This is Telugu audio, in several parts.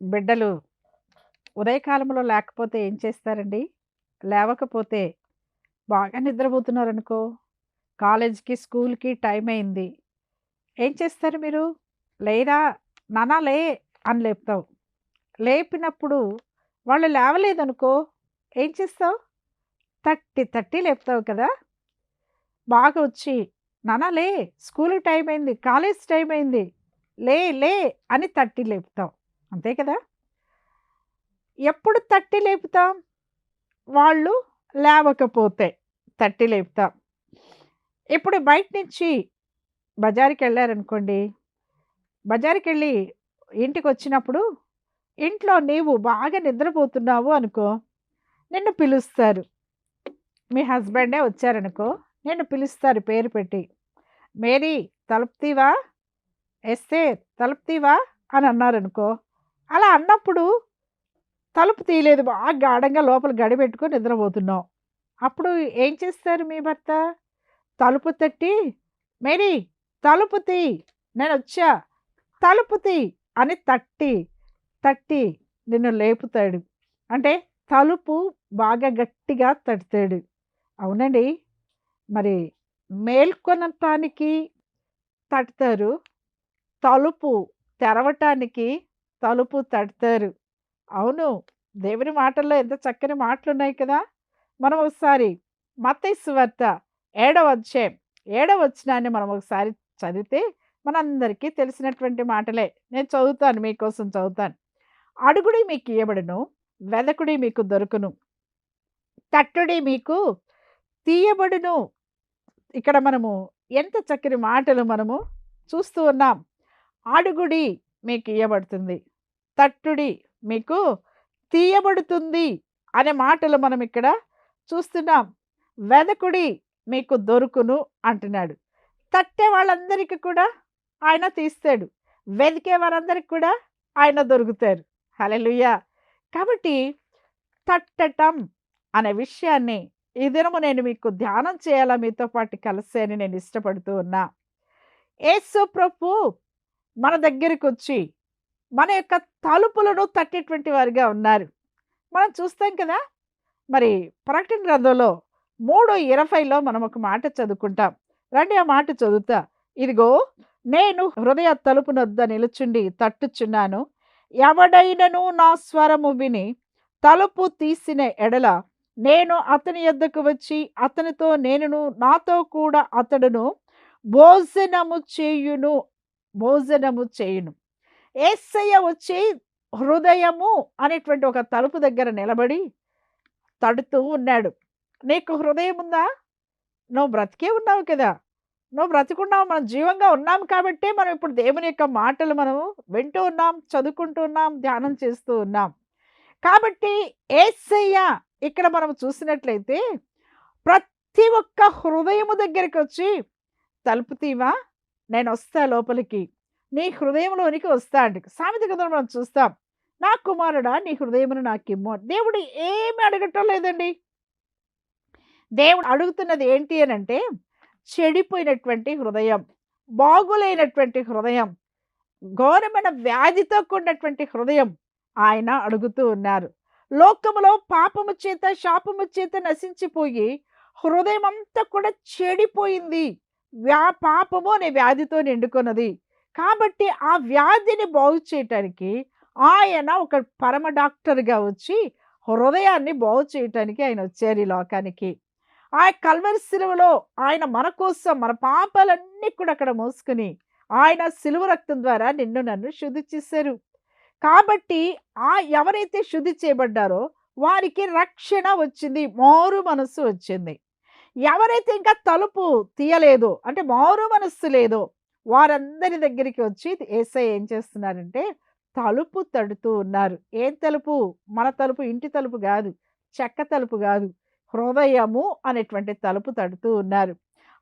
బిడ్డలు ఉదయకాలంలో లేకపోతే ఏం చేస్తారండి? లేవకపోతే బాగా నిద్రపోతున్నారనుకో, కాలేజ్‌కి, స్కూల్‌కి టైం అయింది. ఏం చేస్తారు మీరు? లేరా నానా లే అని లేపుతావు. లేపినప్పుడు వాళ్ళు లేవలేదనుకో, ఏం చేస్తావు? తట్టి తట్టి లేపుతావు కదా! బాగా వచ్చి నానా లే స్కూల్‌కి టైం అయింది, కాలేజ్ టైం అయింది. లే లే అని తట్టి లేపుతాం. అంతే కదా! ఎప్పుడు తట్టి లేపుతాం? వాళ్ళు లేవకపోతే తట్టి లేపుతాం. ఇప్పుడు బయట నుంచి బజారుకెళ్ళారనుకోండి. బజారుకెళ్ళి ఇంటికొచ్చినప్పుడు ఇంట్లో నీవు బాగా నిద్రపోతున్నావు అనుకో, నిన్ను పిలుస్తారు. మీ హస్బెండే వచ్చారనుకో, నిన్ను పిలుస్తారు పేరు పెట్టి. మేరీ తలుపుతీవా ఎస్తే తలుపుతీవా అని అన్నారనుకో, అలా అన్నప్పుడు తలుపు తీయలేదు బాగా గాఢంగా లోపల గడిపెట్టుకొని నిద్రపోతున్నాం అప్పుడు ఏం చేస్తారు మీ భర్త? తలుపు తట్టి మేరీ తలుపు తీ వచ్చా తలుపు తీ అని తట్టి, తట్టి నిన్ను లేపుతాడు. అంటే తలుపు బాగా గట్టిగా తడతాడు. అవునండి. మరి మేల్కొనటానికి తడతారు. తలుపు తెరవటానికి తలుపు తడతారు. అవును. దేవుని మాటల్లో ఎంత చక్కని మాటలు ఉన్నాయి కదా! మనం ఒకసారి మత్తయి ఏడవ అధ్యాయం, ఏడవ వచ్చినాన్ని మనం ఒకసారి చదివితే మనందరికీ తెలిసినటువంటి మాటలే. నేను చదువుతాను మీకోసం చదువుతాను. అడుగుడి మీకియ్యబడును, వెదకుడి మీకు దొరుకును. తట్టుడి మీకు తీయబడును. ఇక్కడ మనము ఎంత చక్కని మాటలు మనము చూస్తూ ఉన్నాం. అడుగుడి మీకు ఇయ్యబడుతుంది తట్టుడి మీకు తీయబడుతుంది అనే మాటలు మనం ఇక్కడ చూస్తున్నాం. వెదకుడి మీకు దొరుకును అంటున్నాడు. తట్టే వాళ్ళందరికీ కూడా ఆయన తీస్తాడు. వెదికే వారందరికి కూడా ఆయన దొరుకుతారు. హల్లెలూయా! కాబట్టి తట్టటం అనే విషయాన్ని ఈ దినము నేను మీకు ధ్యానం చేయాలా మీతో పాటు కలిసే అని నేను ఇష్టపడుతూ ఉన్నా. యేసు ప్రభు మన దగ్గరికొచ్చి మన యొక్క తలుపులను తట్టేటువంటి వారిగా ఉన్నారు. మనం చూస్తాం కదా! మరి ప్రకటన గ్రంథంలో 3:20లో మనం ఒక మాట చదువుకుంటాం. రండి ఆ మాట చదువుతా. ఇదిగో నేను హృదయ తలుపునొద్ద నిలుచుండి తట్టుచున్నాను. ఎవడైనను నా స్వరము విని తలుపు తీసిన ఎడల నేను అతని యొద్దకు వచ్చి అతనితో నేనును నాతో కూడా అతడును భోజనము చేయును. భోజనము చేయును. ఏసయ్య వచ్చి హృదయము అనేటువంటి ఒక తలుపు దగ్గర నిలబడి తడుతూ ఉన్నాడు. నీకు హృదయం ఉందా? నువ్వు బ్రతికే ఉన్నావు కదా! నువ్వు బ్రతికున్నావు. మనం జీవంగా ఉన్నాం కాబట్టే మనం ఇప్పుడు దేవుని యొక్క మాటలు మనము వింటూ ఉన్నాం, చదువుకుంటూ ఉన్నాం, ధ్యానం చేస్తూ ఉన్నాం. కాబట్టి ఏసయ్య ఇక్కడ మనం చూసినట్లయితే ప్రతి ఒక్క హృదయము దగ్గరికొచ్చి తలుపు తీవా? నేను వస్తా లోపలికి. నీ హృదయంలోనికి వస్తా అండి. సామెత కథను మనం చూస్తాం. నా కుమారుడా నీ హృదయమును నాకిమ్ము. దేవుడు ఏమి అడగటం లేదండి. దేవుడు అడుగుతున్నది ఏంటి అని అంటే చెడిపోయినటువంటి హృదయం, బాగులేనటువంటి హృదయం, ఘోరమైన వ్యాధితో కూడినటువంటి హృదయం ఆయన అడుగుతూ ఉన్నారు. లోకములో పాపము చేత, శాపము చేత నశించిపోయి హృదయం అంతా కూడా చెడిపోయింది. వ్యా పాపము అనే వ్యాధితో నిండుకున్నది. కాబట్టి ఆ వ్యాధిని బాగు చేయటానికి ఆయన ఒక పరమ డాక్టర్‌గా వచ్చి హృదయాన్ని బాగు చేయటానికి ఆయన వచ్చారు ఈ లోకానికి. ఆ కల్వరి సిలువలో ఆయన మన కోసం మన పాపాలన్నీ కూడా అక్కడ మోసుకుని ఆయన సిలువ రక్తం ద్వారా నిన్ను నన్ను శుద్ధి చేశారు. కాబట్టి ఆ ఎవరైతే శుద్ధి చేయబడ్డారో వారికి రక్షణ వచ్చింది. మారు మనస్సు వచ్చింది. ఎవరైతే ఇంకా తలుపు తీయలేదో అంటే మారు మనస్సు లేదో వారందరి దగ్గరికి వచ్చి ఏసఐ ఏం చేస్తున్నారంటే తలుపు తడుతూ ఉన్నారు. ఏం తలుపు? మన తలుపు ఇంటి తలుపు కాదు చెక్క తలుపు కాదు హృదయము అనేటువంటి తలుపు తడుతూ ఉన్నారు.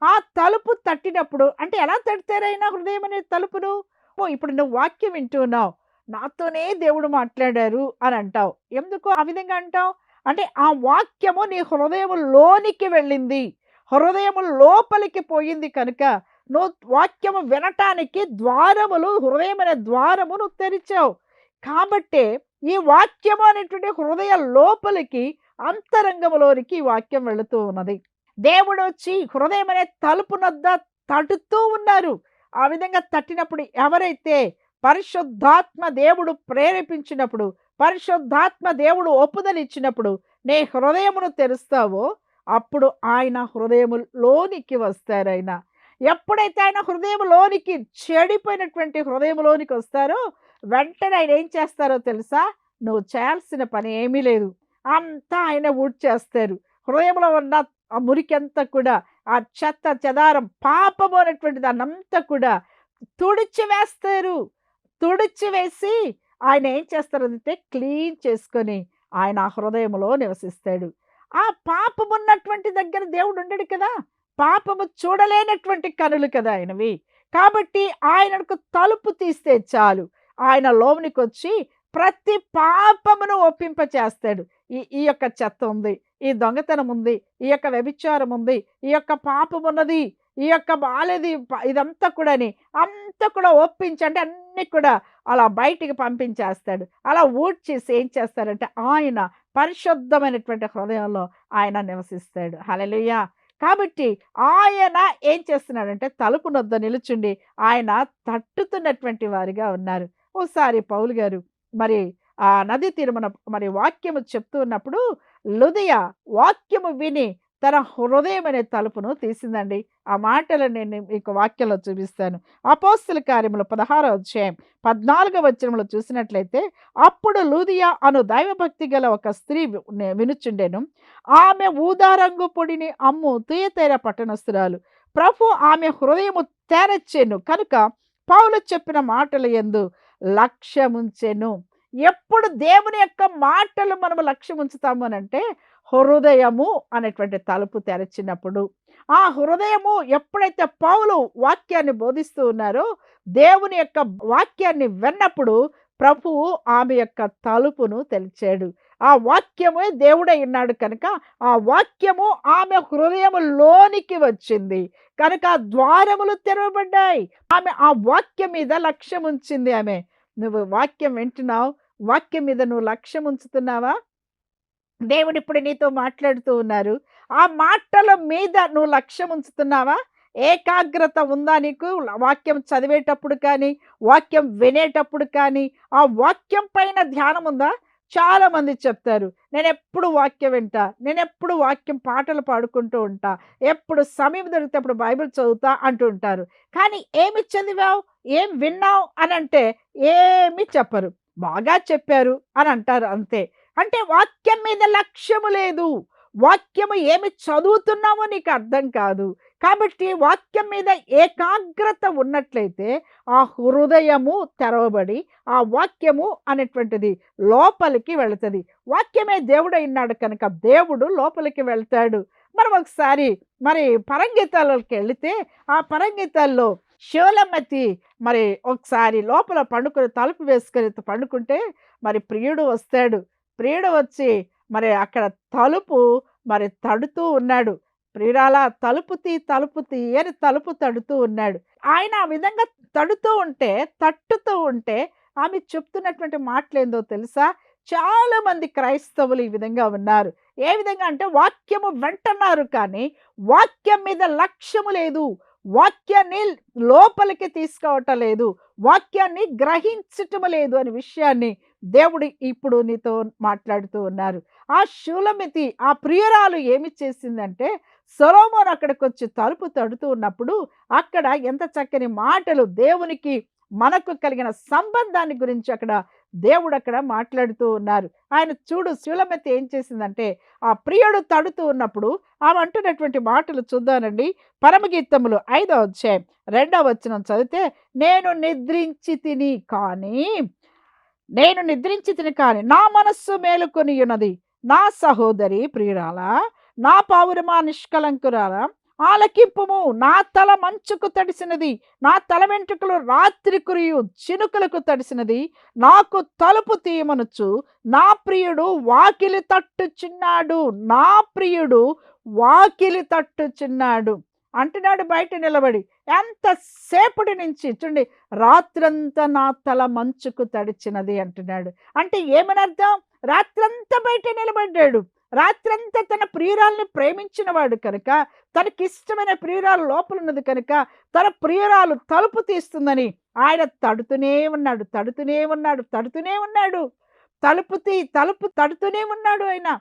ఆ తలుపు తట్టినప్పుడు అంటే ఎలా తడితేరైనా హృదయం అనే తలుపును? ఓ ఇప్పుడు నువ్వు వాక్యం వింటూ ఉన్నావు. నాతోనే దేవుడు మాట్లాడారు అని అంటావు. ఎందుకు ఆ విధంగా అంటావు? అంటే ఆ వాక్యము నీ హృదయములోనికి వెళ్ళింది. హృదయము లోపలికి పోయింది కనుక నువ్వు వాక్యము వినటానికి ద్వారములు హృదయం అనే ద్వారము నువ్వు తెరిచావు. కాబట్టే ఈ వాక్యము అనేటువంటి హృదయ లోపలికి అంతరంగంలోనికి ఈ వాక్యం వెళుతూ ఉన్నది దేవుడు వచ్చి హృదయం అనే తలుపునద్ద ఉన్నారు ఆ విధంగా తట్టినప్పుడు ఎవరైతే పరిశుద్ధాత్మ దేవుడు ప్రేరేపించినప్పుడు పరిశుద్ధాత్మ దేవుడు ఒప్పుదలిచ్చినప్పుడు నీ హృదయమును తెరుస్తావో అప్పుడు ఆయన హృదయములోనికి వస్తారు ఆయన. ఎప్పుడైతే ఆయన హృదయంలోనికి చెడిపోయినటువంటి హృదయంలోనికి వస్తారో వెంటనే ఆయన ఏం చేస్తారో తెలుసా? నువ్వు చేయాల్సిన పని ఏమీ లేదు. అంతా ఆయన ఊడ్చేస్తారు. హృదయంలో ఉన్న ఆ మురికంతా కూడా ఆ చెత్త చెదారం పాపము అనేటువంటి దాన్నంతా కూడా తుడిచి వేస్తారు తుడిచి వేసి ఆయన ఏం చేస్తారంటే క్లీన్ చేసుకొని ఆయన ఆ హృదయంలో నివసిస్తాడు. ఆ పాపం ఉన్నటువంటి దగ్గర దేవుడు ఉండడు కదా? పాపము చూడలేనటువంటి కనులు కదా ఆయనవి. కాబట్టి ఆయనకు తలుపు తీస్తే చాలు. ఆయన లోనికి వచ్చి ప్రతి పాపమును ఒప్పింప చేస్తాడు ఈ ఈ యొక్క చెత్త ఉంది ఈ దొంగతనం ఉంది ఈ యొక్క వ్యభిచారం ఉంది ఈ యొక్క పాపం ఉన్నది ఈ యొక్క బాలేది ప- ఇదంతా కూడాని అంతా కూడా ఒప్పించి అంటే అన్ని కూడా అలా బయటికి పంపించేస్తాడు. అలా ఊడ్చేసి ఏం చేస్తారంటే ఆయన పరిశుద్ధమైనటువంటి హృదయంలో ఆయన నివసిస్తాడు. హలలుయా కాబట్టి ఆయన ఏం చేస్తున్నాడంటే తలుపు నొద్ద నిలుచుండి ఆయన తట్టుతున్నటువంటి వారిగా ఉన్నారు. ఓసారి పౌలు గారు మరి ఆ నది తీరుమన మరి వాక్యము చెప్తూ ఉన్నప్పుడు లుదియ వాక్యము విని తన హృదయం అనే తలుపును తీసిందండి. ఆ మాటలు నేను మీకు వాక్యంలో చూపిస్తాను. అపోస్తుల కార్యములు పదహారో అధ్యాయం పద్నాలుగో వచనంలో చూసినట్లయితే అప్పుడు లూదియా అను దైవభక్తి గల ఒక స్త్రీ వి- వినుచుండెను. ఆమె ఊదారంగు పొడిని అమ్ము తుయతేర పట్టణస్తురాలు ప్రభు ఆమె హృదయము తెరచెను కనుక పౌలు చెప్పిన మాటలు ఎందు లక్ష్యముంచెను. ఎప్పుడు దేవుని యొక్క మాటలు మనము లక్ష్యం ఉంచుతాము అని అంటే హృదయము అనేటువంటి తలుపు తెరచినప్పుడు ఆ హృదయము ఎప్పుడైతే పౌలు వాక్యాన్ని బోధిస్తూ ఉన్నారో దేవుని యొక్క వాక్యాన్ని విన్నప్పుడు ప్రభువు ఆమె యొక్క తలుపును తెరిచాడు. ఆ వాక్యమే దేవుడై ఉన్నాడు కనుక ఆ వాక్యము ఆమె హృదయములోనికి వచ్చింది. కనుక ఆ ద్వారములు తెరవబడ్డాయి. ఆమె ఆ వాక్యం మీద లక్ష్యం ఉంచింది ఆమె. నువ్వు వాక్యం వింటున్నావు? వాక్యం మీద నువ్వు లక్ష్యం ఉంచుతున్నావా దేవుడు ఇప్పుడు నీతో మాట్లాడుతూ ఉన్నారు. ఆ మాటల మీద నువ్వు లక్ష్యం ఉంచుతున్నావా? ఏకాగ్రత ఉందా నీకు? వాక్యం చదివేటప్పుడు కానీ వాక్యం వినేటప్పుడు కానీ ఆ వాక్యం పైన ధ్యానం ఉందా? చాలా మంది చెప్తారు నేను ఎప్పుడు వాక్యం వింటా? నేను ఎప్పుడు వాక్యం పాటలు పాడుకుంటూ ఉంటా? ఎప్పుడు సమయం దొరికితే అప్పుడు బైబిల్ చదువుతా? అంటూ ఉంటారు. కానీ ఏమి చదివావు? ఏం విన్నావు? అని అంటే ఏమి చెప్పరు. బాగా చెప్పారు అని అంటారు అంతే. అంటే వాక్యం మీద లక్ష్యము లేదు. వాక్యము ఏమి చదువుతున్నామో నీకు అర్థం కాదు. కాబట్టి వాక్యం మీద ఏకాగ్రత ఉన్నట్లయితే ఆ హృదయము తెరవబడి ఆ వాక్యము అనేటువంటిది లోపలికి వెళుతుంది. వాక్యమే దేవుడు అయినాడు కనుక దేవుడు లోపలికి వెళ్తాడు. మనం ఒకసారి మరి పరంగీతాలకి వెళితే ఆ పరంగీతాల్లో శివలమ్మతి మరి ఒకసారి లోపల పండుకొని తలుపు వేసుకొని పండుకుంటే మరి ప్రియుడు వస్తాడు. ప్రియుడు వచ్చి మరి అక్కడ తలుపు మరి తడుతూ ఉన్నాడు. ప్రియురాల తలుపు తీ తలుపు తీ అని తలుపు తడుతూ ఉన్నాడు. ఆయన ఆ విధంగా తడుతూ ఉంటే తట్టుతూ ఉంటే ఆమె చెప్తున్నటువంటి మాటలేందో తెలుసా? చాలా మంది క్రైస్తవులు ఈ విధంగా ఉన్నారు. ఏ విధంగా అంటే వాక్యము వెంటన్నారు కానీ వాక్యం మీద లక్ష్యము లేదు. వాక్యాన్ని లోపలికి తీసుకోవటం లేదు. వాక్యాన్ని గ్రహించటం లేదు అనే విషయాన్ని దేవుడు ఇప్పుడు నీతో మాట్లాడుతూ ఉన్నారు. ఆ శూలమితి ఆ ప్రియురాలు ఏమి చేసిందంటే సొలోమోన్ అక్కడికి వచ్చి తలుపు తడుతూ ఉన్నప్పుడు అక్కడ ఎంత చక్కని మాటలు దేవునికి మనకు కలిగిన సంబంధాన్ని గురించి అక్కడ దేవుడు అక్కడ మాట్లాడుతూ ఉన్నారు. ఆయన చూడు శూలమెత్తి ఏం చేసిందంటే ఆ ప్రియుడు తడుతూ ఉన్నప్పుడు ఆమె అంటున్నటువంటి మాటలు చూద్దానండి పరమగీతములు ఐదో అధ్యాయం రెండవ వచ్చిన చదివితే నేను నిద్రించి తిని కానీ నేను నిద్రించి కాని నా మనస్సు మేలుకొని ఉన్నది నా సహోదరి ప్రియురాల నా పావురమా నిష్కలంకురాల ఆలకింపుము. నా తల మంచుకు తడిసినది. నా తల వెంట్రుకలు రాత్రి కురియు చినుకులకు తడిసినది. నాకు తలుపు తీయమనుచు నా ప్రియుడు వాకిలి తట్టుచున్నాడు. నా ప్రియుడు వాకిలి తట్టుచున్నాడు. అంటున్నాడు బయట నిలబడి. ఎంతసేపటి నుంచి చూడండి రాత్రంతా నా తల మంచుకు తడిచినది అంటున్నాడు. అంటే ఏమని అర్థం? రాత్రంతా బయట నిలబడ్డాడు. రాత్రంతా తన ప్రియురాల్ని ప్రేమించిన వాడు కనుక తనకిష్టమైన ప్రియురాలు లోపల ఉన్నది కనుక తన ప్రియురాలు తలుపు తీస్తుందని ఆయన తడుతూనే ఉన్నాడు తడుతూనే ఉన్నాడు తడుతూనే ఉన్నాడు. తలుపు తీ తలుపు తడుతూనే ఉన్నాడు ఆయన.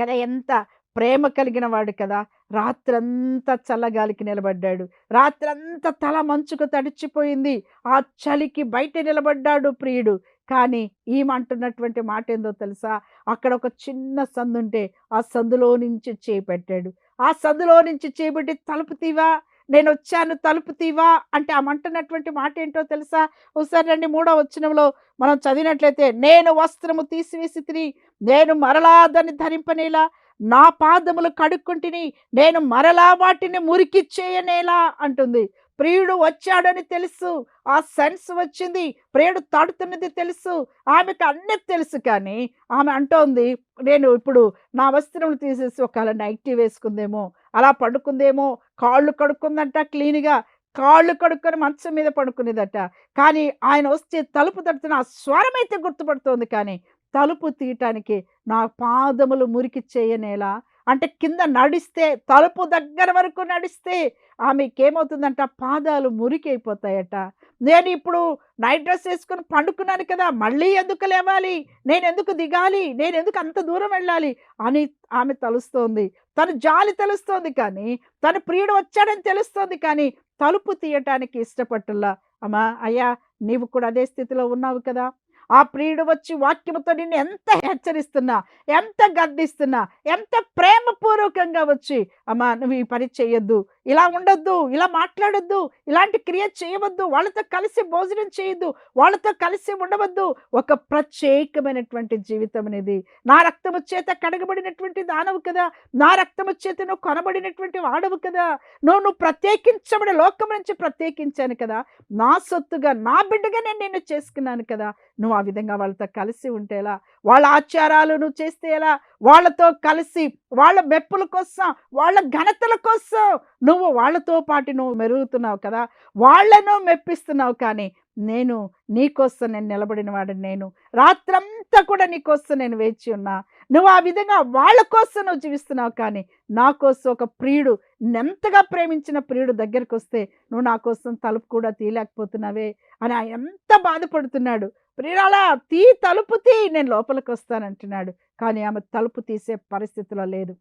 కదా ఎంత ప్రేమ కలిగిన వాడు కదా! రాత్రంతా చల్లగాలికి నిలబడ్డాడు. రాత్రంతా తల మంచుకు తడిచిపోయింది. ఆ చలికి బయట నిలబడ్డాడు ప్రియుడు. కానీ ఈమంటున్నటువంటి మాట ఏందో తెలుసా? అక్కడ ఒక చిన్న సందు ఉంటే ఆ సందులో నుంచి చేపెట్టాడు ఆ సందులో నుంచి చేపెట్టి తలుపు తీవా? నేను వచ్చాను తలుపు తీవా? అంటే ఆమంటున్నటువంటి మాట ఏంటో తెలుసా? ఒకసారి రండి మూడో వచ్చినంలో మనం చదివినట్లయితే నేను వస్త్రము తీసివేసి తిని నేను మరలా దాన్ని ధరింపనేలా? నా పాదములు కడుక్కుంటుని నేను మరలా వాటిని మురికి చేయనేలా అంటుంది. ప్రియుడు వచ్చాడని తెలుసు. ఆ సెన్స్ వచ్చింది. ప్రియుడు తాడుతున్నది తెలుసు. ఆమెకు అన్నీ తెలుసు కానీ ఆమె అంటోంది నేను ఇప్పుడు నా వస్త్రములు తీసేసి ఒకవేళ నైటీ వేసుకుందేమో అలా పడుకుందేమో కాళ్ళు కడుక్కుందంట క్లీన్గా కాళ్ళు కడుక్కొని మంచం మీద పడుకునేదట. కానీ ఆయన వస్తే తలుపు తడుతున్న ఆ స్వరమైతే గుర్తుపడుతోంది కానీ తలుపు తీయటానికి నా పాదములు మురికి చేయనేలా? అంటే కింద నడిస్తే తలుపు దగ్గర వరకు నడిస్తే ఆమెకి ఏమవుతుందంట పాదాలు మురికి అయిపోతాయట నేను ఇప్పుడు నైట్ డ్రెస్ వేసుకొని పండుకున్నాను కదా మళ్ళీ ఎందుకు లేవాలి? నేను ఎందుకు దిగాలి? నేను ఎందుకు అంత దూరం వెళ్ళాలి? అని ఆమె తలుస్తోంది. తను జాలి తెలుస్తోంది కానీ తన ప్రియుడు వచ్చాడని తెలుస్తోంది కానీ తలుపు తీయటానికి ఇష్టపట్టుల్లా అమ్మా అయ్యా నీవు కూడా అదే స్థితిలో ఉన్నావు కదా. ఆ ప్రియుడు వచ్చి వాక్యముతో నిన్ను ఎంత హెచ్చరిస్తున్నా ఎంత గద్దిస్తున్నా ఎంత ప్రేమపూర్వకంగా వచ్చి అమ్మా నువ్వు ఈ పని చేయొద్దు ఇలా ఉండొద్దు ఇలా మాట్లాడొద్దు ఇలాంటి క్రియ చేయవద్దు వాళ్ళతో కలిసి భోజనం చేయొద్దు వాళ్ళతో కలిసి ఉండవద్దు. ఒక ప్రత్యేకమైనటువంటి జీవితం అనేది. నా రక్తము చేత కడగబడినటువంటి దానవు కదా. నా రక్తము చేత నువ్వు కొనబడినటువంటి వాడవు కదా. నువ్వు నువ్వు ప్రత్యేకించబడి లోకం నుంచి ప్రత్యేకించాను కదా. నా సొత్తుగా నా బిడ్డగా నేను నిన్ను చేసుకున్నాను కదా. నువ్వు ఆ విధంగా వాళ్ళతో కలిసి ఉంటేలా వాళ్ళ ఆచారాలను చేస్తే ఎలా? వాళ్ళతో కలిసి వాళ్ళ మెప్పుల కోసం వాళ్ళ ఘనతల కోసం నువ్వు వాళ్ళతో పాటు నువ్వు మెరుగుతున్నావు కదా? వాళ్ళను మెప్పిస్తున్నావు కానీ నేను నీకోసం నేను నిలబడిన వాడిని నేను. రాత్రంతా కూడా నీకోసం నేను వేచి ఉన్నా. నువ్వు ఆ విధంగా వాళ్ళ కోసం నువ్వు జీవిస్తున్నావు కానీ నా కోసం ఒక ప్రియుడు ఎంతగా ప్రేమించిన ప్రియుడు దగ్గరికి వస్తే నువ్వు నా కోసం తలుపు కూడా తీయలేకపోతున్నావే అని ఆయన ఎంత బాధపడుతున్నాడు. ప్రియురాలా తీ తలుపు తీ నేను లోపలికి వస్తానంటున్నాడు. కానీ ఆమె తలుపు తీసే పరిస్థితిలో లేదు.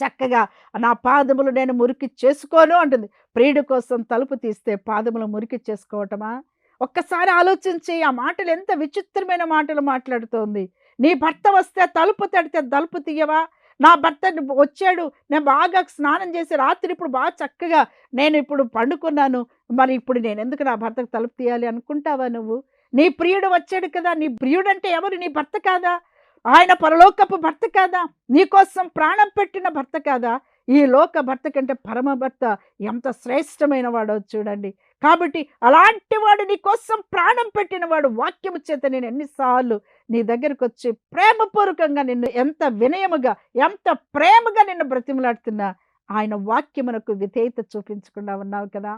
చక్కగా నా పాదములు నేను మురికి చేసుకోను అంటుంది. ప్రియుడి కోసం తలుపు తీస్తే పాదములు మురికి చేసుకోవటమా? ఒక్కసారి ఆలోచించి ఆ మాటలు ఎంత విచిత్రమైన మాటలు మాట్లాడుతోంది. నీ భర్త వస్తే తలుపు తడితే తలుపు తీయవా? నా భర్త వచ్చాడు నేను బాగా స్నానం చేసి రాత్రి ఇప్పుడు బాగా చక్కగా నేను ఇప్పుడు పండుకున్నాను. మరి ఇప్పుడు నేను ఎందుకు నా భర్తకు తలుపు తీయాలి అనుకుంటావా నువ్వు? నీ ప్రియుడు వచ్చాడు కదా నీ ప్రియుడు అంటే ఎవరు? నీ భర్త కాదా? ఆయన పరలోకపు భర్త కాదా? నీకోసం ప్రాణం పెట్టిన భర్త కాదా? ఈ లోక భర్త కంటే పరమ భర్త ఎంత శ్రేష్టమైన వాడో చూడండి. కాబట్టి అలాంటి వాడు నీకోసం ప్రాణం పెట్టిన వాడు వాక్యము చేత నేను ఎన్నిసార్లు నీ దగ్గరకు వచ్చి ప్రేమపూర్వకంగా నిన్ను ఎంత వినయముగా ఎంత ప్రేమగా నిన్ను బ్రతిమలాడుతున్నా ఆయన వాక్యమునకు విధేయత చూపించకుండా ఉన్నావు కదా.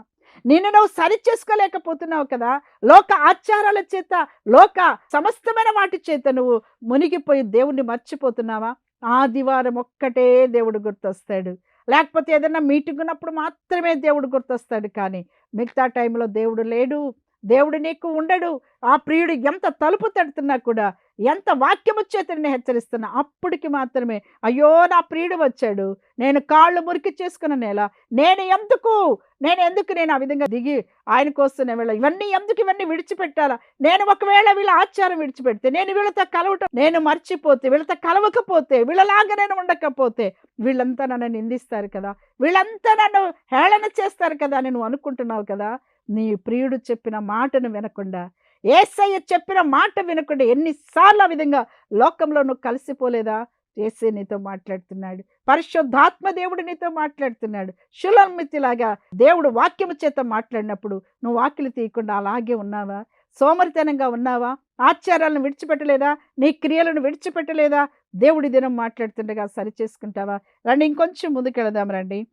నిన్ను నువ్వు సరి చేసుకోలేకపోతున్నావు కదా. లోక ఆచారాల చేత లోక సమస్తమైన వాటి చేత నువ్వు మునిగిపోయి దేవుణ్ణి మర్చిపోతున్నావా? ఆదివారం ఒక్కటే దేవుడు గుర్తొస్తాడు. లేకపోతే ఏదైనా మీటింగ్ ఉన్నప్పుడు మాత్రమే దేవుడు గుర్తొస్తాడు కానీ మిగతా టైంలో దేవుడు లేడు దేవుడు నీకు ఉండడు ఆ ప్రియుడు ఎంత తలుపు తడుతున్నా కూడా ఎంత వాక్యము చేతని హెచ్చరిస్తున్నా. అప్పటికి మాత్రమే అయ్యో నా ప్రియుడు వచ్చాడు. నేను కాళ్ళు మురికి చేసుకున్న నేల. నేను ఎందుకు? నేను ఎందుకు నేను ఆ విధంగా దిగి ఆయన కోసం వీళ్ళ ఇవన్నీ ఎందుకు ఇవన్నీ విడిచిపెట్టాలా? నేను ఒకవేళ వీళ్ళ ఆచారం విడిచిపెడితే నేను వీళ్ళతో కలవటం నేను మర్చిపోతే వీళ్ళతో కలవకపోతే వీళ్ళలాగా నేను ఉండకపోతే వీళ్ళంతా నన్ను నిందిస్తారు కదా? వీళ్ళంతా నన్ను హేళన చేస్తారు కదా అని నువ్వు అనుకుంటున్నావు కదా? నీ ప్రియుడు చెప్పిన మాటను వినకుండా ఏసయ్య చెప్పిన మాట వినకుండా ఎన్నిసార్లు ఆ విధంగా లోకంలో నువ్వు కలిసిపోలేదా? ఏసే నీతో మాట్లాడుతున్నాడు. పరిశుద్ధాత్మ దేవుడు నీతో మాట్లాడుతున్నాడు. శులమితిలాగా దేవుడు వాక్యము చేత మాట్లాడినప్పుడు నువ్వు వాక్యలు తీయకుండా అలాగే ఉన్నావా? సోమరితనంగా ఉన్నావా? ఆచారాలను విడిచిపెట్టలేదా? నీ క్రియలను విడిచిపెట్టలేదా? దేవుడి దినం మాట్లాడుతుండగా సరి చేసుకుంటావా రండి ఇంకొంచెం ముందుకెళదాం రండి.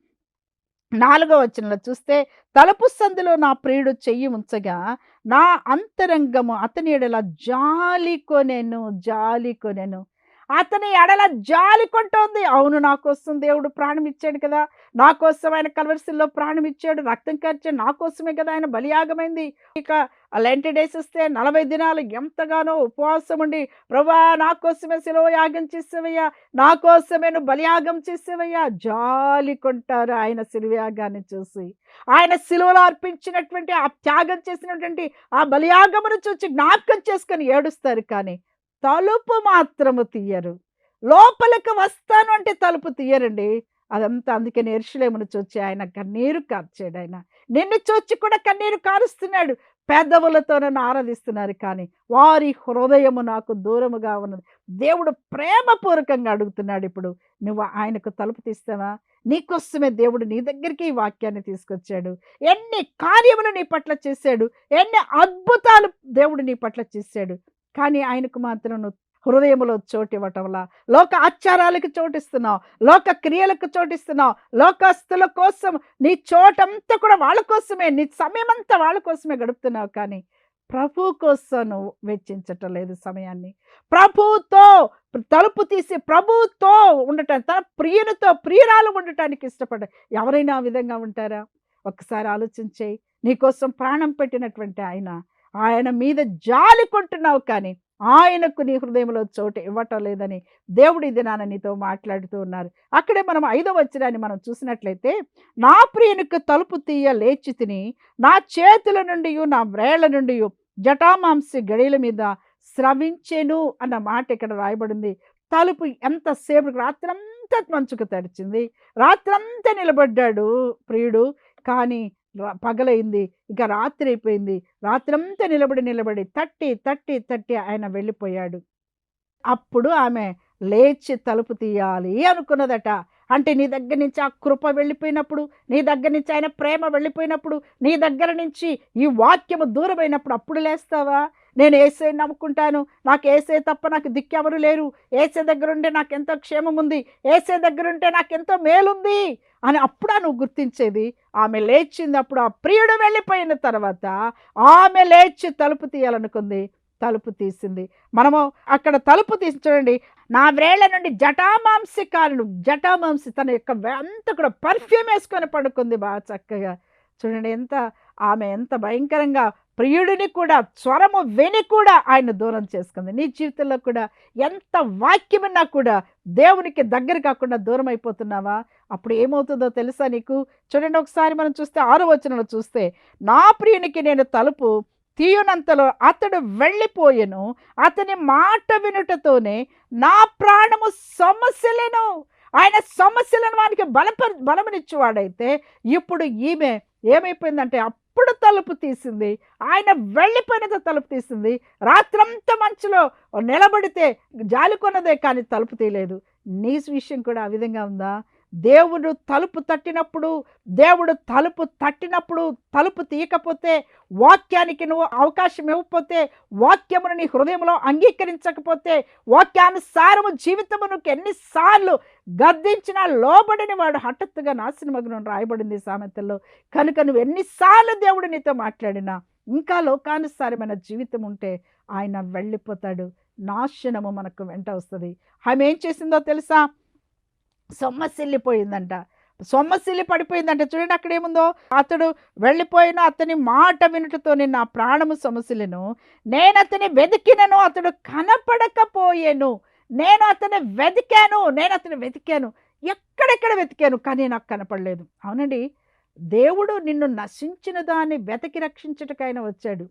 నాలుగో వచనంలో చూస్తే తలుపు సందులో నా ప్రియుడు చెయ్యి ఉంచగా నా అంతరంగము అతని ఎడల జాలి కొనెను జాలి కొనెను. అతని ఎడల జాలి కొంటోంది. అవును నా కోసం దేవుడు ప్రాణం ఇచ్చాడు కదా. నా కోసం ఆయన కలవరిసిల్లో ప్రాణం ఇచ్చాడు. రక్తం ఖర్చు నా కోసమే కదా ఆయన బలియాగమైంది. ఇక అలాంటి డేస్ వస్తే నలభై దినాలు ఎంతగానో ఉపవాసం ఉండి ప్రభా నా కోసమే శిలువ యాగం చేసేవయ్యా నా కోసమే నువ్వు బలియాగం చేసేవయ్యా జాలి కొంటారు ఆయన శిలువయాగాన్ని చూసి. ఆయన శిలువలో అర్పించినటువంటి ఆ త్యాగం చేసినటువంటి ఆ బలియాగమును చూసి జ్ఞాపకం చేసుకొని ఏడుస్తారు కానీ తలుపు మాత్రము తీయరు. లోపలికి వస్తాను అంటే తలుపు తీయరండి. అదంతా అందుకే ఎరుషులేమును చూచి ఆయన కన్నీరు కార్చాడు ఆయన. నిన్ను చూచి కూడా కన్నీరు కారుస్తున్నాడు. పెద్దవులతో నన్ను ఆరాధిస్తున్నారు కానీ వారి హృదయము నాకు దూరముగా ఉన్నది. దేవుడు ప్రేమపూర్వకంగా అడుగుతున్నాడు ఇప్పుడు నువ్వు ఆయనకు తలుపు తీస్తావా? నీకోసమే దేవుడు నీ దగ్గరికి ఈ వాక్యాన్ని తీసుకొచ్చాడు. ఎన్ని కార్యములు నీ పట్ల చేశాడు ఎన్ని అద్భుతాలు దేవుడు నీ పట్ల చేశాడు. కానీ ఆయనకు మాత్రం నువ్వు హృదయంలో చోటు ఇవ్వటం వల్ల లోక ఆచారాలకు చోటిస్తున్నావు. లోక క్రియలకు చోటిస్తున్నావు. లోకస్తుల కోసం నీ చోటంతా కూడా వాళ్ళ కోసమే నీ సమయం అంతా వాళ్ళ కోసమే గడుపుతున్నావు కానీ ప్రభు కోసం నువ్వు వెచ్చించటం లేదు సమయాన్ని. ప్రభుతో తలుపు తీసి ప్రభుతో ఉండటానికి తన ప్రియునితో ప్రియురాలు ఉండటానికి ఇష్టపడ. ఎవరైనా ఆ విధంగా ఉంటారా? ఒకసారి ఆలోచించే నీకోసం ప్రాణం పెట్టినటువంటి ఆయన ఆయన మీద జాలి కొంటున్నావు కానీ ఆయనకు నీ హృదయంలో చోటు ఇవ్వటం లేదని దేవుడు ఇది నాన్న నీతో మాట్లాడుతూ ఉన్నారు. అక్కడే మనం ఐదో వచ్చినాన్ని మనం చూసినట్లయితే నా ప్రియునికి తలుపు తీయ లేచి తిని నా చేతుల నుండి నా వ్రేళ్ళ నుండి జటామాంసి గడియల మీద స్రవించెను అన్న మాట ఇక్కడ రాయబడింది. తలుపు ఎంతసేపు రాత్రంతా మంచుకు తడిచింది. రాత్రంతా నిలబడ్డాడు ప్రియుడు. కానీ పగలైంది ఇక రాత్రి అయిపోయింది రాత్రంతా నిలబడి నిలబడి తట్టి తట్టి తట్టి ఆయన వెళ్ళిపోయాడు. అప్పుడు ఆమె లేచి తలుపు తీయాలి అనుకున్నదట. అంటే నీ దగ్గర నుంచి ఆ కృప వెళ్ళిపోయినప్పుడు నీ దగ్గర నుంచి ఆయన ప్రేమ వెళ్ళిపోయినప్పుడు నీ దగ్గర నుంచి ఈ వాక్యము దూరమైనప్పుడు అప్పుడు లేస్తావా? నేను ఏసే నమ్ముకుంటాను. నాకు ఏసే తప్ప నాకు దిక్కెవరు లేరు. ఏసే దగ్గర ఉంటే నాకు ఎంతో క్షేమం ఉంది ఏసే దగ్గర ఉంటే నాకు ఎంతో మేలుంది అని అప్పుడా నువ్వు గుర్తించేది? ఆమె లేచింది అప్పుడు ఆ ప్రియుడు వెళ్ళిపోయిన తర్వాత ఆమె లేచి తలుపు తీయాలనుకుంది. తలుపు తీసింది. మనము అక్కడ తలుపు తీసి చూడండి. నా వ్రేళ్ళ నుండి జటామాంసి కారుడు జటామాంసి తన యొక్క అంతా కూడా పర్ఫ్యూమ్ వేసుకొని పడుకుంది బాగా చక్కగా. చూడండి ఎంత ఆమె ఎంత భయంకరంగా ప్రియుడిని కూడా స్వరము విని కూడా ఆయన దూరం చేసుకుంది. నీ జీవితంలో కూడా ఎంత వాక్యమున్నా కూడా దేవునికి దగ్గర కాకుండా దూరం అయిపోతున్నావా? అప్పుడు ఏమవుతుందో తెలుసా నీకు? చూడండి ఒకసారి మనం చూస్తే ఆరు వచనంలో చూస్తే నా ప్రియునికి నేను తలుపు తీయునంతలో అతడు వెళ్ళిపోయెను. అతని మాట వినుటతోనే నా ప్రాణము సమస్యలను ఆయన సమస్యలను వానికి బలప బలమనిచ్చేవాడైతే ఇప్పుడు ఈమె ఏమైపోయిందంటే అప్పుడు తలుపు తీసింది? ఆయన వెళ్ళిపోయినతో తలుపు తీసింది? రాత్రంతా మంచులో నిలబడితే జాలుకున్నదే కానీ తలుపు తీయలేదు. నీ విషయం కూడా ఆ విధంగా ఉందా? దేవుడు తలుపు తట్టినప్పుడు దేవుడు తలుపు తట్టినప్పుడు తలుపు తీయకపోతే వాక్యానికి నువ్వు అవకాశం ఇవ్వకపోతే వాక్యమును నీ హృదయంలో అంగీకరించకపోతే వాక్యానుసారము జీవితము ఎన్నిసార్లు గద్దించినా లోబడిని వాడు హఠాత్తుగా నాశనమగ్నం రాయబడింది సామెతల్లో. కనుక నువ్వు ఎన్నిసార్లు దేవుడు నీతో మాట్లాడినా ఇంకా లోకానుసారమైన జీవితం ఉంటే ఆయన వెళ్ళిపోతాడు. నాశనము మనకు వెంట వస్తుంది. ఆమె ఏం చేసిందో తెలుసా? సొమ్మసిల్లిపోయిందంట. సొమ్మసిల్లి పడిపోయిందంట చూడండి అక్కడ ఏముందో అతడు వెళ్ళిపోయిన అతని మాట వినుటతో నా ప్రాణము సొమసిలను నేను అతని వెతికినను అతడు కనపడకపోయేను. నేను అతని వెతికాను నేను అతని వెతికాను. ఎక్కడెక్కడ వెతికాను కానీ నాకు కనపడలేదు. అవునండి దేవుడు నిన్ను నశించిన దాన్ని వెతకి రక్షించటకైనా వచ్చాడు.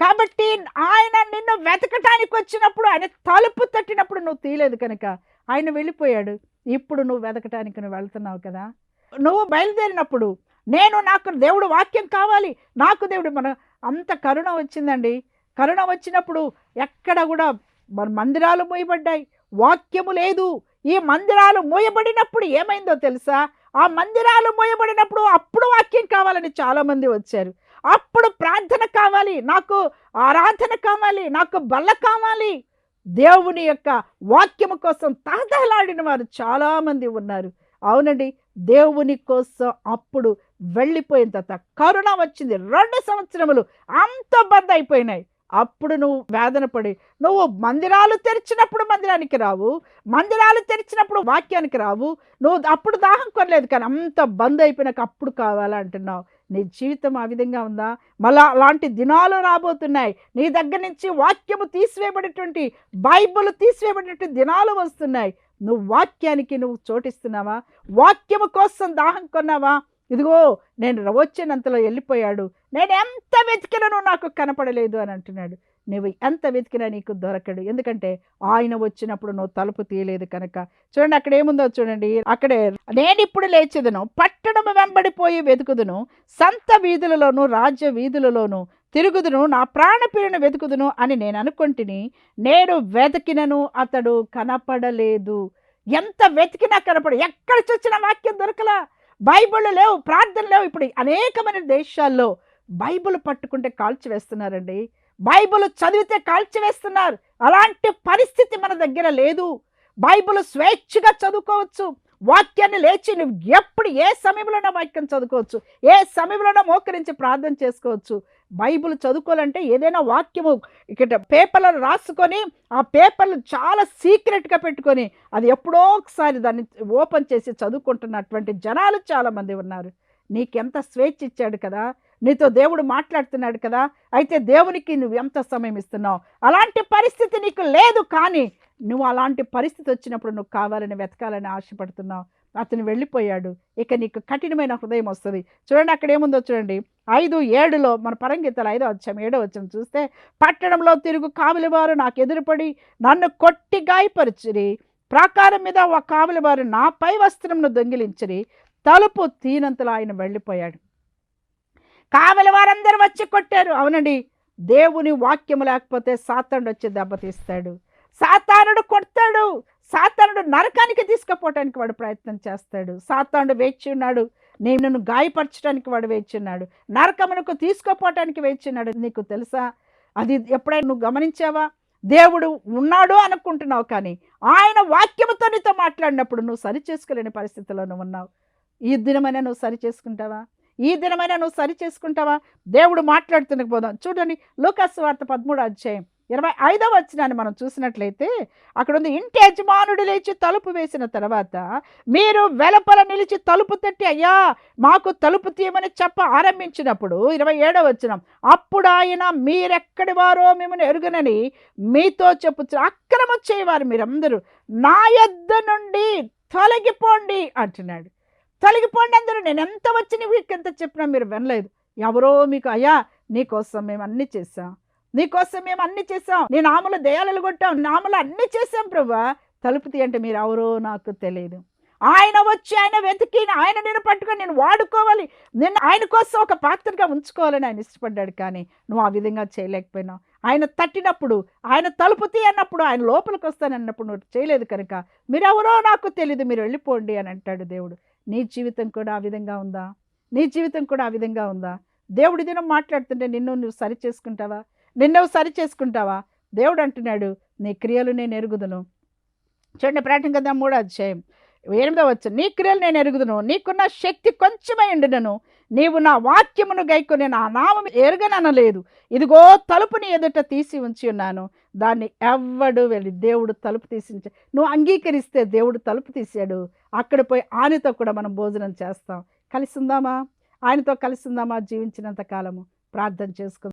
కాబట్టి ఆయన నిన్ను వెతకటానికి వచ్చినప్పుడు ఆయన తలుపు తట్టినప్పుడు నువ్వు తీయలేదు కనుక ఆయన వెళ్ళిపోయాడు. ఇప్పుడు నువ్వు వెతకటానికి నువ్వు వెళ్తున్నావు కదా. నువ్వు బయలుదేరినప్పుడు నేను నాకు దేవుడు వాక్యం కావాలి. నాకు దేవుడు మన అంత కరుణ వచ్చిందండి. కరుణ వచ్చినప్పుడు ఎక్కడ కూడా మన మందిరాలు మూయబడ్డాయి. వాక్యము లేదు. ఈ మందిరాలు మూయబడినప్పుడు ఏమైందో తెలుసా? ఆ మందిరాలు మూయబడినప్పుడు అప్పుడు వాక్యం కావాలని చాలామంది వచ్చారు. అప్పుడు ప్రార్థన కావాలి. నాకు ఆరాధన కావాలి. నాకు బల్ల కావాలి. దేవుని యొక్క వాక్యము కోసం తహతహలాడిన వారు చాలామంది ఉన్నారు. అవునండి దేవుని కోసం అప్పుడు వెళ్ళిపోయిన తర్వాత కరోనా వచ్చింది. రెండు సంవత్సరములు అంత బంద్ అయిపోయినాయి. అప్పుడు నువ్వు వేదన పడి నువ్వు మందిరాలు తెరిచినప్పుడు మందిరానికి రావు మందిరాలు తెరిచినప్పుడు వాక్యానికి రావు నువ్వు అప్పుడు దాహం కొనలేదు కానీ అంత బంద్ అయిపోయినాక అప్పుడు కావాలంటున్నావు నీ జీవితం ఆ విధంగా ఉందా? మళ్ళా అలాంటి దినాలు రాబోతున్నాయి. నీ దగ్గర నుంచి వాక్యము తీసివేయబడేటువంటి బైబిల్ తీసివేయబడేటువంటి దినాలు వస్తున్నాయి. నువ్వు వాక్యానికి నువ్వు చోటిస్తున్నావా? వాక్యము కోసం దాహం కొన్నావా? ఇదిగో నేను వచ్చినంతలో వెళ్ళిపోయాడు నేను ఎంత వెతికినను నాకు కనపడలేదు అని అంటున్నాడు. నువ్వు ఎంత వెతికినా నీకు దొరకడు. ఎందుకంటే ఆయన వచ్చినప్పుడు నువ్వు తలుపు తీయలేదు కనుక. చూడండి అక్కడ ఏముందో చూడండి. అక్కడే నేను ఇప్పుడు లేచిదను. పట్టణము వెంబడిపోయి వెతుకుదును. సంత వీధులలోను రాజ్య వీధులలోను తిరుగుదును. నా ప్రాణపిరిని వెతుకుదును అని నేను అనుకుంటుని నేను వెతికినను అతడు కనపడలేదు. ఎంత వెతికినా కనపడు. ఎక్కడ చూసిన వాక్యం దొరకలా. బైబిల్ లేవు ప్రార్థన లేవు. ఇప్పుడు అనేకమైన దేశాల్లో బైబిల్ పట్టుకుంటే కాల్చివేస్తున్నారండి బైబిల్ చదివితే కాల్చివేస్తున్నారు అలాంటి పరిస్థితి మన దగ్గర లేదు. బైబిల్ స్వేచ్ఛగా చదువుకోవచ్చు. వాక్యాన్ని లేచి నువ్వు ఎప్పుడు ఏ సమయంలోనో వాక్యం చదువుకోవచ్చు. ఏ సమయంలోనో మోకరించి ప్రార్థన చేసుకోవచ్చు. బైబిల్ చదువుకోవాలంటే ఏదైనా వాక్యము ఇక్కడ పేపర్లను రాసుకొని ఆ పేపర్లు చాలా సీక్రెట్గా పెట్టుకొని అది ఎప్పుడో ఒకసారి దాన్ని ఓపెన్ చేసి చదువుకుంటున్నటువంటి జనాలు చాలామంది ఉన్నారు. నీకెంత స్వేచ్ఛ ఇచ్చాడు కదా నీతో దేవుడు మాట్లాడుతున్నాడు కదా అయితే దేవునికి నువ్వు ఎంత సమయం ఇస్తున్నావు? అలాంటి పరిస్థితి నీకు లేదు కానీ నువ్వు అలాంటి పరిస్థితి వచ్చినప్పుడు నువ్వు కావాలని వెతకాలని ఆశపడుతున్నావు. అతను వెళ్ళిపోయాడు. ఇక నీకు కఠినమైన హృదయం వస్తుంది. చూడండి అక్కడ ఏముందో చూడండి. ఐదు ఏడులో మన పరంగీతలు ఐదో వచ్చాం ఏడో వచ్చాం చూస్తే పట్టణంలో తిరుగు కావలివారు నాకు ఎదురుపడి నన్ను కొట్టి గాయపరిచిరి. ప్రాకారం మీద ఒక కావలివారు నా పై వస్త్రంను దొంగిలించిరి. తలుపు తీనంతలో ఆయన వెళ్ళిపోయాడు. కావలి వారందరూ వచ్చి కొట్టారు. అవునండి. దేవుని వాక్యం లేకపోతే సాతానుడు వచ్చి దెబ్బతీస్తాడు. సాతానుడు కొడతాడు. సాతానుడు నరకానికి తీసుకుపోవటానికి వాడు ప్రయత్నం చేస్తాడు. సాతానుడు వేచి ఉన్నాడు. నేను నిన్ను గాయపరచడానికి వాడు వేచి ఉన్నాడు. నరకమునకు తీసుకుపోవటానికి వేచి ఉన్నాడు. నీకు తెలుసా? అది ఎప్పుడైనా నువ్వు గమనించావా? దేవుడు ఉన్నాడు అనుకుంటున్నావు కానీ ఆయన వాక్యముతో నీతో మాట్లాడినప్పుడు నువ్వు సరి చేసుకోలేని పరిస్థితిలో నువ్వు ఉన్నావు. ఈ దినమైనా నువ్వు సరి చేసుకుంటావా? ఈ దినమైనా నువ్వు సరి చేసుకుంటావా? దేవుడు మాట్లాడుతున్న పోదాం చూడండి. లోకాసు వార్త పదమూడు అధ్యాయం ఇరవై ఐదవ వచ్చినాన్ని మనం చూసినట్లయితే అక్కడ ఉంది ఇంటి యజమానుడు లేచి తలుపు వేసిన తర్వాత మీరు వెలపల నిలిచి తలుపు తట్టి అయ్యా మాకు తలుపు తీయమని చెప్ప ఆరంభించినప్పుడు ఇరవై ఏడవ వచ్చిన అప్పుడు ఆయన మీరెక్కడి వారో మిమ్మల్ని ఎరుగనని మీతో చెప్పుచ్చు అక్రమ చేయవారు మీరందరూ. నా యొద్ద నుండి తొలగిపోండి అంటున్నాడు. తొలగిపోండి అందరూ నేను ఎంత వచ్చి నీకు ఎంత చెప్పినా మీరు వినలేదు. ఎవరో మీకు అయ్యా నీకోసం మేము అన్నీ చేసాం నీకోసం మేము అన్ని చేసాం నీ నామలు దయాలు కొట్టాం. నామలు అన్ని చేసాం ప్రభా. తలుపు తీయంటే మీరు ఎవరో నాకు తెలియదు. ఆయన వచ్చి ఆయన వెతికి ఆయన నేను పట్టుకొని నేను వాడుకోవాలి. నేను ఆయన కోసం ఒక పాత్రగా ఉంచుకోవాలని ఆయన ఇష్టపడ్డాడు కానీ నువ్వు ఆ విధంగా చేయలేకపోయినావు. ఆయన తట్టినప్పుడు ఆయన తలుపు తీ అన్నప్పుడు ఆయన లోపలికి వస్తానన్నప్పుడు నువ్వు చేయలేదు కనుక మీరెవరో నాకు తెలియదు మీరు వెళ్ళిపోండి అని అంటాడు దేవుడు. నీ జీవితం కూడా ఆ విధంగా ఉందా? నీ జీవితం కూడా ఆ విధంగా ఉందా? దేవుడి దినం మాట్లాడుతుంటే నిన్ను నువ్వు సరి చేసుకుంటావా? నిన్ను సరి చేసుకుంటావా? దేవుడు అంటున్నాడు నీ క్రియలు నేను ఎరుగుదును. చూడండి ప్రాటం కదా మూడో అధ్యాయం. ఎనిమిదో వచ్చు నీ క్రియలు నేను ఎరుగుదును నీకున్న శక్తి కొంచెమై ఉండినను. నీవు నా వాక్యమును గైకొని నా నామం ఎరగననలేదు. ఇదిగో తలుపుని ఎదుట తీసి ఉంచి ఉన్నాను. దాన్ని ఎవ్వడు వెళ్ళి దేవుడు తలుపు తీసి నువ్వు అంగీకరిస్తే దేవుడు తలుపు తీసాడు అక్కడ పోయి ఆయనతో కూడా మనం భోజనం చేస్తాం. కలిసి ఉందామా? ఆయనతో కలిసి ఉందామా? జీవించినంత కాలము. ప్రార్థన చేసుకుందాం.